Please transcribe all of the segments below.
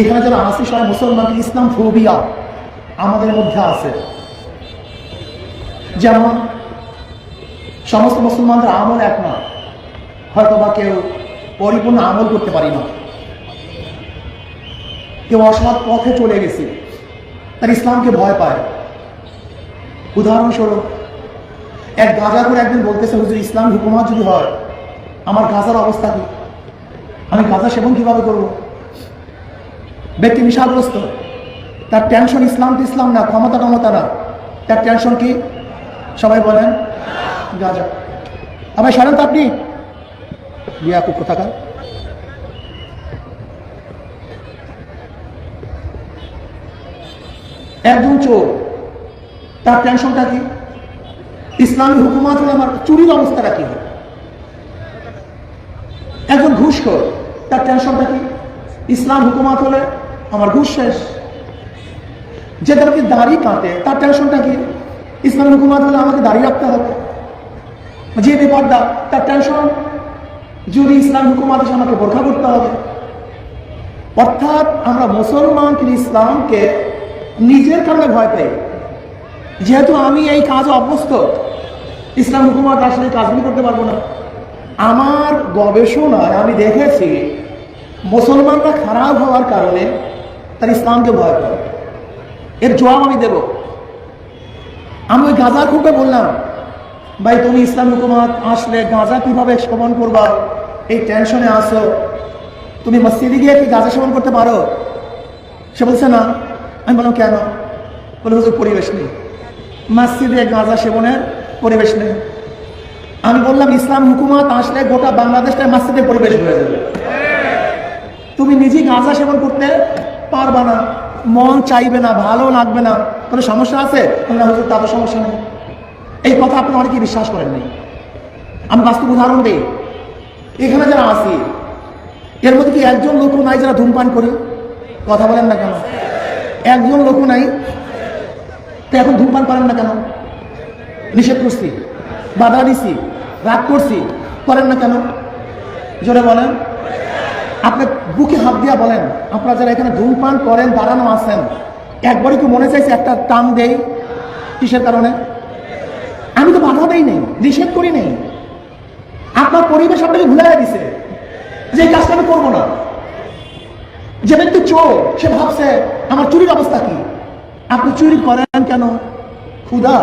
এখানে যারা আসি সবাই মুসলমান ইসলাম ফোবিয়া আমাদের মধ্যে আছে। যেমন, সমস্ত মুসলমানদের আমল এক না হয়তো বা কেউ পরিপূর্ণ আমল করতে পারি না। কেউ অসৎ পথে চলে গেছে, তার ইসলামকে ভয় পায়। উদাহরণস্বরূপ, এক গাঁজা করে একদিন বলতেছে, হুজুর, ইসলাম হুকুমাত যদি হয়, আমার গাজার অবস্থা কি? আমি গাঁজা সেবন কীভাবে করব? ব্যক্তি নিশাগ্রস্ত তার টেনশন ইসলাম তো ইসলাম না, ক্ষমতা টমতা না তার টেনশন কি? সবাই বলেন। গাঁজা আবার সরেন তো আপনি। থাকা একজন চোর। তার টেনশনটা কি? ইসলামী হুকুমাত আমার চুরির অবস্থাটা কি? একজন ঘুষখোর। তার টেনশনটা কি? ইসলাম হুকুমাত হলে আমার ঘুষ শেষ। যে তাদেরকে দাড়ি কাটে তার টেনশনটা কি? ইসলাম হুকুমাত হলে আমাকে দাঁড়িয়ে রাখতে হবে। যে বেপর্দা তার টেনশন যদি ইসলাম হুকুমাত এসে আমাকে বোরখা করতে হবে। অর্থাৎ আমরা মুসলমান কিন্তু ইসলামকে নিজের কারণে ভয় পাই। যেহেতু আমি এই কাজে অভ্যস্ত, ইসলাম হুকুমাত আসলে এই কাজগুলি করতে পারব না। আমার গবেষণায় আমি দেখেছি, মুসলমানরা খারাপ হওয়ার কারণে তার ইসলামকে ভয় করে এর জবাব আমি দেব। আমি ওই গাঁজা খুবই বললাম, ভাই, তুমি ইসলাম হুকুমাত আসলে গাঁজা কীভাবে সেবন করবা? এই টেনশনে আসো তুমি মসজিদে গিয়ে কি গাঁজা সেবন করতে পারো? সে বলছে, না। আমি বললাম, কেন? বলে, হুজুর, পরিবেশ নেই। মসজিদে গাঁজা সেবনের পরিবেশ নেই। আমি বললাম, ইসলাম হুকুমাত আসলে গোটা বাংলাদেশটা মসজিদের পরিবেশ হয়ে যাবে। তুমি নিজেই গাঁজা সেবন করতে পারবা না, মন চাইবে না, ভালো লাগবে না। কোনো সমস্যা আছে? না, হুজুর তাদের সমস্যা নেই। এই কথা আপনি অনেকেই বিশ্বাস করেন নাই। আমি বাস্তব উদাহরণ দিই। এখানে যারা আছি, এর মধ্যে কি একজন লোক নাই যারা ধূমপান করে? কথা বলেন না কেন? একজন লোক নাই, তো এখন ধূমপান করেন না কেন? নিষেধ করছি, বাধা দিছি, রাগ করছি, করেন না কেন? জোরে বলেন। আপনি বুকে হাত দিয়া বলেন, আপনারা যারা এখানে ধূমপান করেন, দাঁড়ানো আছেন, একবারই কি মনে চাইছে একটা টান দেই? কিসের কারণে? আমি তো বাধা দেই নেই, নিষেধ করি নেই। আপনার পরিবেশ আপনাকে ভুলাই দিছে, যে এই কাজটা আমি করব না। যে ব্যক্তি চোর, সে ভাবছে, আমার চুরির অবস্থা কি? আপনি চুরি করেন কেন? ক্ষুধা?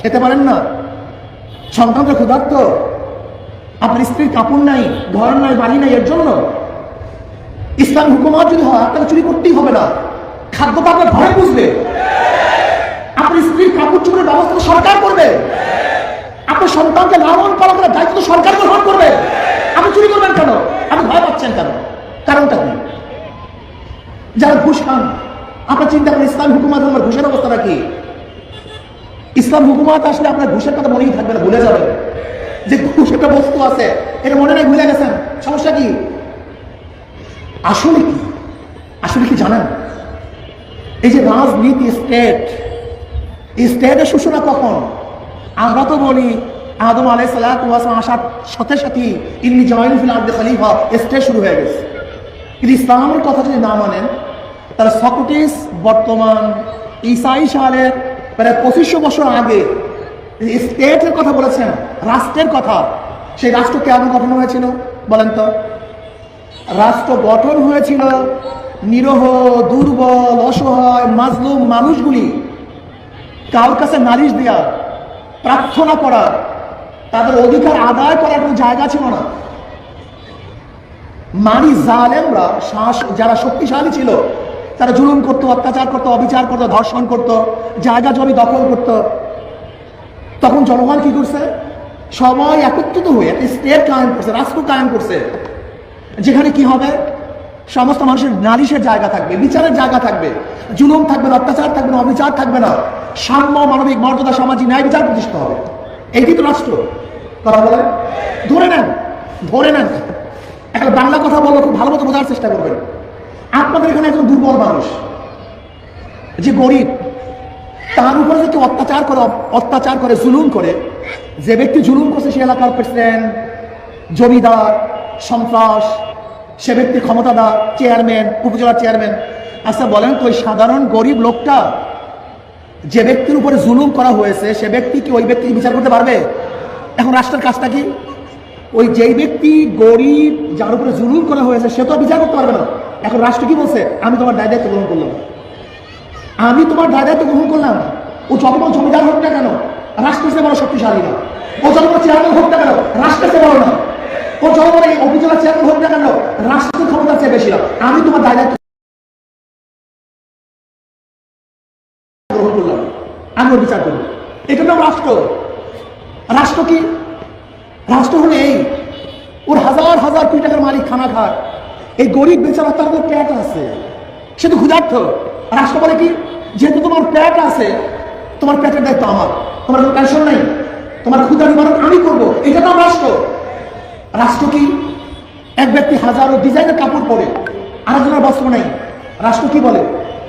খেতে পারেন না। সন্তানটা ক্ষুধার্ত। আপনার স্ত্রীর কাপড় নাই, ঘর নাই, বাড়ি নাই, এর জন্য ইসলাম হুকুমাত যদি হয়, আপনাকে চুরি করতেই হবে না। খাদ্য তো আপনার ঘরে বুঝবে। আপনার স্ত্রীর কাপড় চুপড়ের ব্যবস্থা সরকার করবে। আপনার সন্তানকে লালন পালন করার দায়িত্ব তো সরকার গ্রহণ করবে। আপনি চুরি করবেন কেন? আপনি ভয় পাচ্ছেন কেন? কারণটা কি? যারা ঘুষ খান, আপনার চিন্তা করেন ইসলাম হুকুমাত ঘুষের অবস্থাটা কি ইসলাম হুকুমাত আসলে আপনার ঘুষের কথা মনেই থাকবে না, ভুলে যাবেন। যে ঘুষ একটা বস্তু আছে, এটা মনে নাই ভুলে গেছেন? সমস্যা কি? আসলে কি? আসলে কি জানেন? এই যে রাজনীতি স্টেট স্টেটের সূচনা কখন? আমরা তো বলি, আদম আলাই সালাম আসার সাথে সাথে ইমনি জয়েন আব্দে খালিফা স্টেট শুরু হয়ে গেছে। কিন্তু ইসলামের কথা যদি না মানেন, তাহলে সক্রেটিস বর্তমান ইসাই সালের প্রায় পঁচিশশো বছর আগে স্টেটের কথা বলেছেন, রাষ্ট্রের কথা। সেই রাষ্ট্র কেমন গঠন হয়েছিল বলেন তো? রাষ্ট্র গঠন হয়েছিল নিরহ, দুর্বল, অসহায়, মাজলুম মানুষগুলি কার কাছে নালিশ দেওয়া প্রার্থনা করা, তাদের অধিকার আদায় করার কোনো জায়গা ছিল না। মানি জালেমরা যারা শক্তিশালী ছিল তারা জুলুম করতো, অত্যাচার করতো, অবিচার করতো, ধর্ষণ করতো জায়গা জমি দখল করতো। তখন জনগণ কি করছে? সবাই একত্রিত হয়ে একটা স্টেট কায়েম করছে, রাষ্ট্র কায়েম করছে। যেখানে কি হবে? সমস্ত মানুষের নালিশের জায়গা থাকবে, বিচারের জায়গা থাকবে। জুলুম থাকবে না, অত্যাচার থাকবে না, অবিচার থাকবে না। সাম্য, মানবিক, মর্যাদা, সামাজিক ন্যায় বিচার প্রতিষ্ঠা হবে। এইটি তো রাষ্ট্র। কথা বলেন? ধরে নেন ধরে নেন। একটা বাংলা কথা বলব খুব ভালো মতো বোঝার চেষ্টা করবেন। আপনাদের এখানে একজন দুর্বল মানুষ, যে গরিব, তার উপরে যে অত্যাচার করে অত্যাচার করে, জুলুম করে, যে ব্যক্তি জুলুম করছে সে এলাকার প্রেসিডেন্ট, জমিদার, সন্ত্রাস, সে ব্যক্তির ক্ষমতাদার, চেয়ারম্যান উপজেলার চেয়ারম্যান। আচ্ছা বলেন তো, ওই সাধারণ গরিব লোকটা যে ব্যক্তির উপরে জুলুম করা হয়েছে, সে ব্যক্তি কি ওই ব্যক্তিকে বিচার করতে পারবে? এখন রাষ্ট্রের কাজটা কি? ওই যেই ব্যক্তি গরিব, যার উপরে জুলুম করা হয়েছে, সে তো বিচার করতে পারবে না। এখন রাষ্ট্র কি বলছে? আমি তোমার দায় দায়িত্ব গ্রহণ করলাম। আমি তোমার দায় দায়িত্ব গ্রহণ করলাম। ও যত বড় জমিদার হোক না কেন, রাষ্ট্রের চেয়ে বড় শক্তিশালী না। ও যত চেয়ারম্যান হোক না কেন, রাষ্ট্রের চেয়ে বড় না। ও যত বড় এই অভিযোগ চেয়ারম্যান হোক না কেন, রাষ্ট্রের ক্ষমতার চেয়ে বেশি না। আমি তোমার দায় দায়িত্ব গ্রহণ করলাম। আমি বিচার করব। এটা নাম রাষ্ট্র। রাষ্ট্র কি? রাষ্ট্র হলো এই। ওর হাজার হাজার কোটি টাকার মালিক খানা খায় এই গরিব বেচারা তার তো প্যাট আছে। সে তো ক্ষুধার্থ রাষ্ট্র বলে কি, যেহেতু তোমার প্যাট আছে, তোমার প্যাটের দায়িত্ব আমার। তোমার কোনো টেনশন নাই। তোমার ক্ষুধা নিবারণ আমি করব। এটা তো রাষ্ট্র। রাষ্ট্র কি? এক ব্যক্তি হাজারো ডিজাইনের কাপড় পরে, আরেকজনের বস্ত্র নাই। রাষ্ট্র কি বলে?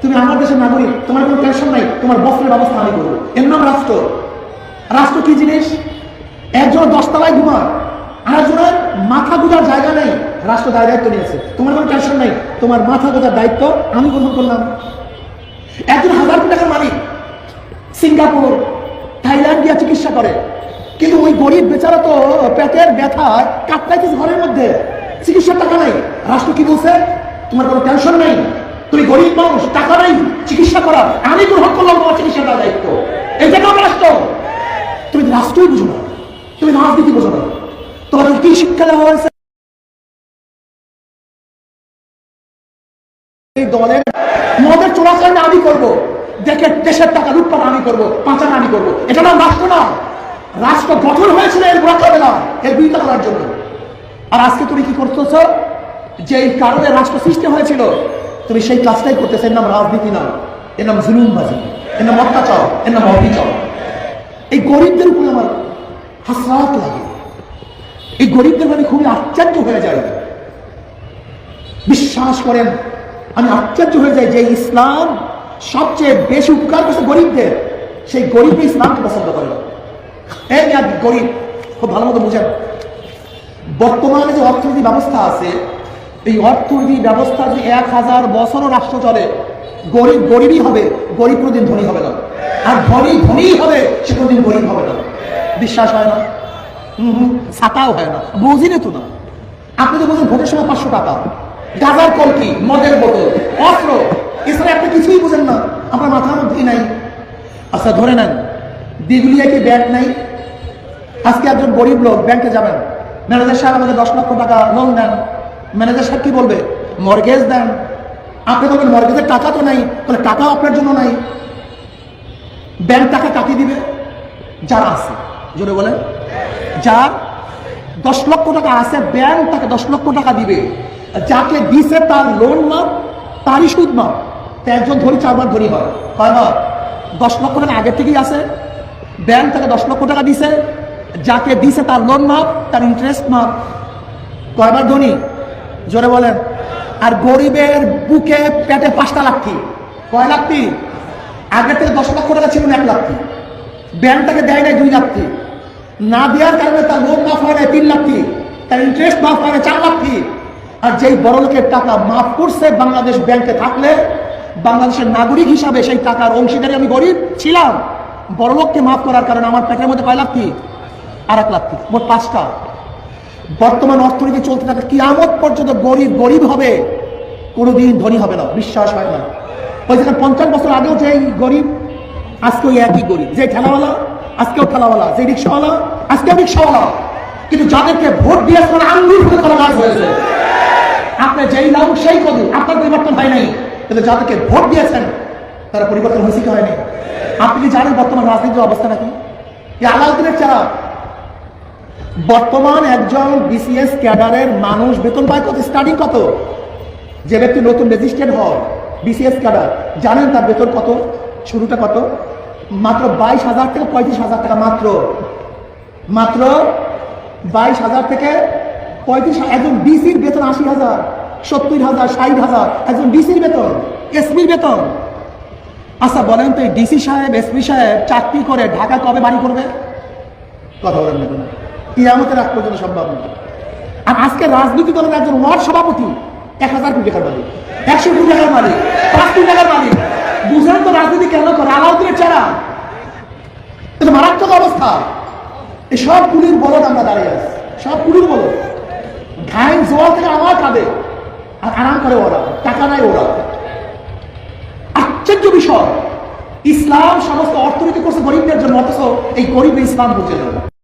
তুমি আমার দেশের নাগরিক, তোমার কোনো টেনশন নাই। তোমার বস্ত্রের ব্যবস্থা আমি করব। এর নাম রাষ্ট্র। রাষ্ট্র কি জিনিস? একজন দশতলায় ঘুমান আরেকজনের মাথা গুজার জায়গা নেই। রাষ্ট্র দায় দায়িত্ব নিয়েছে। তোমার কোনো টেনশন নেই। তোমার মাথা গোজার দায়িত্ব আমি গ্রহণ করলাম। একজন হাজার কোটি টাকার মালিক সিঙ্গাপুর, থাইল্যান্ড গিয়ে চিকিৎসা করে। কিন্তু ওই গরিব বেচারা তো পেটের ব্যথায় কাটলাইতেছে ঘরের মধ্যে। চিকিৎসার টাকা নেই। রাষ্ট্র কি বলছে? তোমার কোনো টেনশন নেই? তুমি গরিব মানুষ, টাকা নেই, চিকিৎসা করার আমি গ্রহণ করলাম তোমার চিকিৎসার দায়িত্ব। এটা কেমন রাষ্ট্র। তুমি রাষ্ট্রই বুঝো না। তুমি রাজনীতি বুঝো না। তোমার কি শিক্ষা দেওয়া হয়েছে? এই দলের মদের চোরাচালান আমি করব। দেখে দেশের টাকা লুটপাট আমি করব, পাচার আমি করব। এটা নাম রাষ্ট্র না। রাষ্ট্র গঠন হয়েছিল এর মোকাবেলা এর বিরোধিতা করার জন্য। আর আজকে তুমি কি করতেছ? যে এই কারণে রাষ্ট্র সৃষ্টি হয়েছিল, তুমি সেই কাজটাই করতেছ। এর নাম রাজনীতি না। এর নাম জুলুমবাজি। এর নাম অত্যাচার। এর নাম অবিচার। এই গরিবদের উপরে আমার হাসরাত লাগে। এই গরিবদের আমি খুবই আশ্চর্য হয়ে যাই। বিশ্বাস করেন আমি আশ্চর্য হয়ে যাই যে ইসলাম সবচেয়ে বেশি উপকার করছে গরিবদের। সেই গরিব ইসলামকে পছন্দ করে। না এই গরিব, খুব ভালো মতো বুঝেন। বর্তমানে যে অর্থনীতি ব্যবস্থা আছে, এই অর্থনীতি ব্যবস্থা যদি এক হাজার বছরও রাষ্ট্র চলে, গরিব গরিবই হবে, গরিব কোনোদিন ধনী হবে না। আর ধনী ধনীই হবে, সে কোনোদিন গরিব হবে না। বিশ্বাস হয় না? হুম হুম ছাতাও হয় না। বুঝিনি তো না। আপনি তো বলছেন ভোটের সময় পাঁচশো টাকা। গাজার কলকি মদের বোতল। অস্ত্র? এছাড়া আপনি কিছুই বুঝেন না। আপনার মাথার মধ্যেই নাই। আচ্ছা ধরে নেন। দিগুলিয়া কি ব্যাংক নাই? আজকে একজন গরিব লোক ব্যাংকে যাবেন। ম্যানেজার সাহেব আমাকে দশ লক্ষ টাকা লোন দেন। ম্যানেজার সাহেব কি বলবে? মর্গেজ দেন। আপনি বলবেন মর্গেজের টাকা তো নাই। তাহলে টাকাও আপনার জন্য নাই। ব্যাংক টাকা কাকে দিবে? যারা আছে। জোরে বলেন। যার দশ লক্ষ টাকা আছে ব্যাংক তাকে দশ লক্ষ টাকা দিবে। যাকে দিছে তার লোন মাপ তারই সুদ মাপ তো একজন ধরি চারবার ধরি হয়। কয়বার দশ লক্ষ টাকা আগের থেকেই আছে। ব্যাংক তাকে দশ লক্ষ টাকা দিছে। যাকে দিছে তার লোন মাপ তার ইন্টারেস্ট মাপ কয়বার ধনী? জোরে বলেন। আর গরিবের বুকে, পেটে পাঁচটা লাখি কয় লাখি আগে থেকে দশ লক্ষ টাকা ছিল এক লাখি ব্যাংক তাকে দেয় নাই দুই লাখি না দেওয়ার কারণে তার লোন মাফ হয় না তিন লাখি তার ইন্টারেস্ট মাফ হয় না চার লাখি আর যেই বড় লোকের টাকা মাফ করছে বাংলাদেশ ব্যাংকে থাকলে, বাংলাদেশের নাগরিক হিসাবে সেই টাকার অংশীদারি আমি গরিব ছিলাম। বড় লোককে মাফ করার কারণে আমার পেটের মধ্যে কয় লাখি আর এক লাখি মোট পাঁচটা। বর্তমান অর্থনীতি চলতে থাকে কিয়ামত পর্যন্ত গরিব গরিব হবে, কোনোদিন ধনী হবে না, বিশ্বাস হয় না। ওই যেখানে পঞ্চাশ বছর আগেও যে গরিব আজকে ওই একই গরিব। যে ঠেলাওয়ালা, আজকেও ঠেলাওয়ালা। যে রিক্সাওয়ালা, আজকেও রিক্সাওয়ালা। কিন্তু যাদেরকে ভোট দিয়েছেন আঙ্গুল করা হয়েছে। আপনি যেই লাভ সেই কবি, আপনার পরিবর্তন হয় নাই। কিন্তু যাদেরকে ভোট দিয়েছেন, তারা পরিবর্তন হয়েছে কি হয়নি আপনি কি জানেন বর্তমান রাজনীতির অবস্থা নাকি? আলাউদ্দিনের চারা বর্তমান একজন বিসিএস ক্যাডারের মানুষ বেতন পায় কত? স্টার্টিং কত? যে ব্যক্তি নতুন রেজিস্ট্রেড হয়, বিসিএস ক্যাডার, জানেন তার বেতন কত? শুরুটা কত? মাত্র বাইশ হাজার থেকে পঁয়ত্রিশ হাজার টাকা মাত্র। মাত্র বাইশ হাজার থেকে পঁয়ত্রিশ একজন ডিসির বেতন আশি হাজার, সত্তর হাজার, ষাট হাজার, একজন ডিসির বেতন, এসপির বেতন। আচ্ছা বলেন তো ডিসি সাহেব, এসপি সাহেব চাকরি করে ঢাকা কবে বাড়ি করবে? কথা বলেন না ইয়ামতের আগ পর্যন্ত সম্ভব না। আর আজকে রাজনীতি দলের একজন ওয়ার্ড সভাপতি, এক হাজার কোটি টাকার মালিক, একশো কোটি টাকার মালিক, পাঁচ কোটি টাকার মালিক। বুঝলেন তো রাজনীতি কেন করে? আলাউদ্দিনের চেরা এটা মারাত্মক অবস্থা। এই সব কুলির বলদ আমরা দাঁড়িয়ে আছি। সব কুলির বলদ। ঘাইন জোয়ার থেকে আমার কাঁদে আর আরাম করে ওরা, টাকা নাই ওরা। আশ্চর্য বিষয়। ইসলাম সমস্ত অর্থনীতি করছে গরিবদের জন্য, অথচ এই গরিব ইসলাম বুঝে না।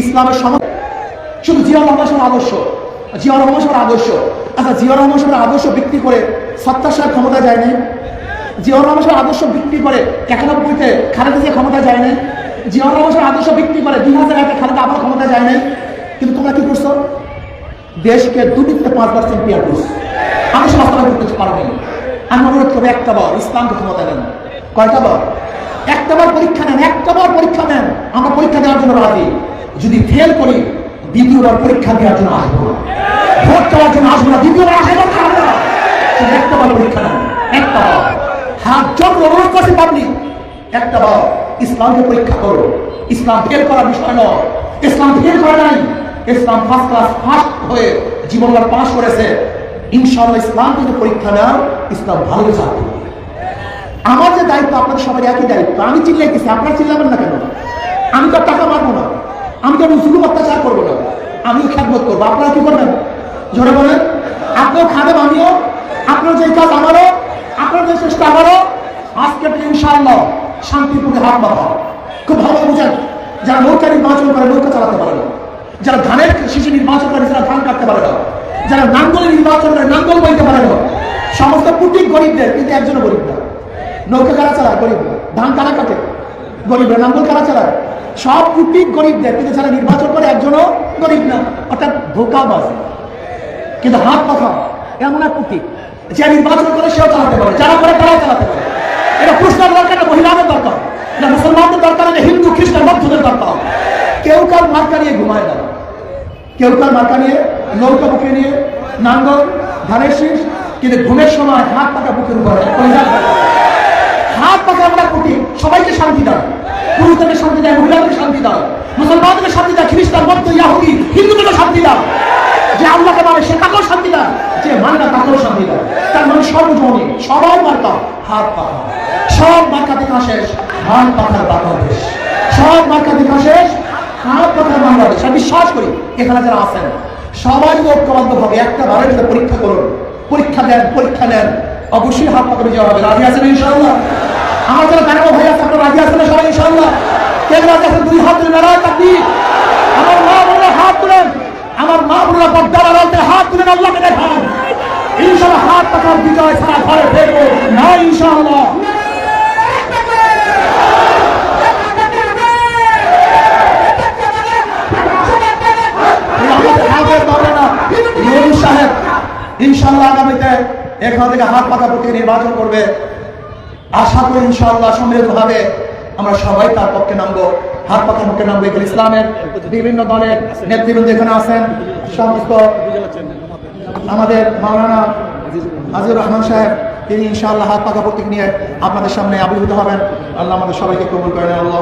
ইসলামের সমস্ত শুধু জিয়া রহমান আদর্শ। জিয়া রহমান সাহেবের আদর্শ। আচ্ছা জিয়া রহমান সাহেবের আদর্শ বিক্রি করে সত্তর সাহেব ক্ষমতা যায় নাই? জিয়া রহমান সাহেবের আদর্শ বিক্রি করে একানব্বইতে খালেদা জিয়া ক্ষমতা যায় নাই? জিয়া রহমান সাহেবের আদর্শ বিক্রি করে দুই হাজার একে খালেদা আবার ক্ষমতা যায় নাই? কিন্তু তোমরা কি করছ? দেশকে থেকে পাঁচ পার্সেন্ট পেয়ার করছ আদর্শ বাস্তবায়ন করতে পারবে আমি অনুরোধ করব, একটা বার ইসলামকে ক্ষমতা নেন। কয়টা বার? একটা বার পরীক্ষা নেন, একটা বার পরীক্ষা নেন। আমরা পরীক্ষা দেওয়ার জন্য রাজি। যদি ফেল করি, দ্বিতীয়বার পরীক্ষা দেওয়ার জন্য আসব না। ভোট দেওয়ার জন্য আসব না, দ্বিতীয়বার আসব না একটা বার পরীক্ষা নেন একটা বার। হাত যত অনুরোধ করছে পাবলিক একটা বার। ইসলামকে পরীক্ষা করো। ইসলাম ফেল করার বিষয় নয়। ইসলাম ফেল করে নাই। ইসলাম ফার্স্ট ক্লাস ফার্স্ট হয়ে জীবনবার পাশ করেছে। ইনশাআল্লাহ ইসলাম থেকে পরীক্ষা নেন ইসলাম ভালো চাকরি আমার যে দায়িত্ব, আপনাদের সবার একই দায়িত্ব। আমি চিল্লাইতেছি, আপনারা চিল্লাবেন না কেন? আমি তো টাকা মারবো না। আমি তো জুলুম অত্যাচার করব না। আমিও খ্যাতমত করব। আপনারা কি করবেন? জোরে বলেন। আপনিও খাবেন, আমিও। আপনার যে কাজ আমারও, আপনার যে চেষ্টা আমারও। আজকে থেকে ইনশাআল্লাহ শান্তিপূর্ণ হাত বাঁধা। খুব ভালো বুঝেন, যারা নৌকা নির্বাচন করে নৌকা চালাতে পারে না। যারা ধানের শিশু নির্বাচন করে যারা ধান কাটতে পারে না। যারা নাঙ্গল নির্বাচন করে নাঙ্গল বইতে পারে না। সমস্ত কুটিক গরিবদের, কিন্তু একজনও গরিব না। নৌকা কারা চালায়? গরিব ধান কারা কাটে? গরিবরা নাঙ্গল কারা চালায়? সব কুটিক গরিবদের, কিন্তু যারা নির্বাচন করে একজনও গরিব না, অর্থাৎ ধোকাবাজ। কিন্তু হাত কথা এমন এক কুটি যে নির্বাচন করে সেও চালাতে পারে, যারা করে তারাও চালাতে পারে। এটা পুরুষদের দরকার না, মহিলাদের দরকার। এটা মুসলমানদের দরকার এটা হিন্দু, খ্রিস্টান, বৌদ্ধদের দরকার। কেউ কার মার্কা নিয়ে ঘুমায় না। কেউ কার মার্কা নিয়ে নৌকা বুকে নিয়ে নাঙ্গল, ধানের শীষ, কিন্তু ঘুমের সময় হাত পাকা বুকের উপরে হাত পাকা আমরা কুটি সবাইকে শান্তি দাও। পুরুষদেরকে শান্তি দেয়, মহিলাদেরকে শান্তি দাও। মুসলমানদেরকে শান্তি দাও খ্রিস্টান, বৌদ্ধ, ইয়াহুদি, হিন্দুদেরকে শান্তি দাও। যে আল্লাহকে মানে সে তাকেও শান্তি দাও যে মানে না তাকেও শান্তি দাও তার মানে সর্বজনী সবাই মার্কা হাত পাকা সব মার্কা দেখা শেষ হাত পাখার বাংলাদেশ সব মার্কা দেখা শেষ হাত পাখার বাংলাদেশ। আমি বিশ্বাস করি, এখানে যারা আছেন, সবাই ঐক্যবদ্ধ ভাবে একটা বারের পরীক্ষা করুন। পরীক্ষা দেন, পরীক্ষা নেন। অবশ্যই হাত পাকা বিজয় হবে। রাজি আছেন ইনশাআল্লাহ? আমার যারা দাঁড়াবো ভাই আছে? আপনারা রাজি না সবাই, ইনশাআল্লাহ? কেন রাজি আছেন দুই হাত তুলে নারায় তাকবীর। আমার মা বোনেরা হাত তুলেন। আমার মা বোনেরা পর্দার আড়ালতে হাত তুলেন, আল্লাহকে দেখান। ইনশাআল্লাহ হাত পাকার বিজয় ছাড়া ঘরে ফেরবো। না ইউনুস সাহেব আগামীতে এখান থেকে হাত পাকা প্রতীকে নির্বাচন করবে। আশা করি ইনশাআল্লাহ সমৃদ্ধভাবে আমরা সবাই তার পক্ষে নামবো। হাত পাখা পক্ষে নামবো এখানে ইসলামের বিভিন্ন দলের নেতৃবৃন্দ এখানে আছেন। সমস্ত আমাদের মাওলানা আজিজুর রহমান সাহেব, তিনি ইনশাআল্লাহ হাত পাকা প্রতীক নিয়ে আপনাদের সামনে আবির্ভূত হবেন। আল্লাহ আমাদের সবাইকে কবুল করেন আল্লাহ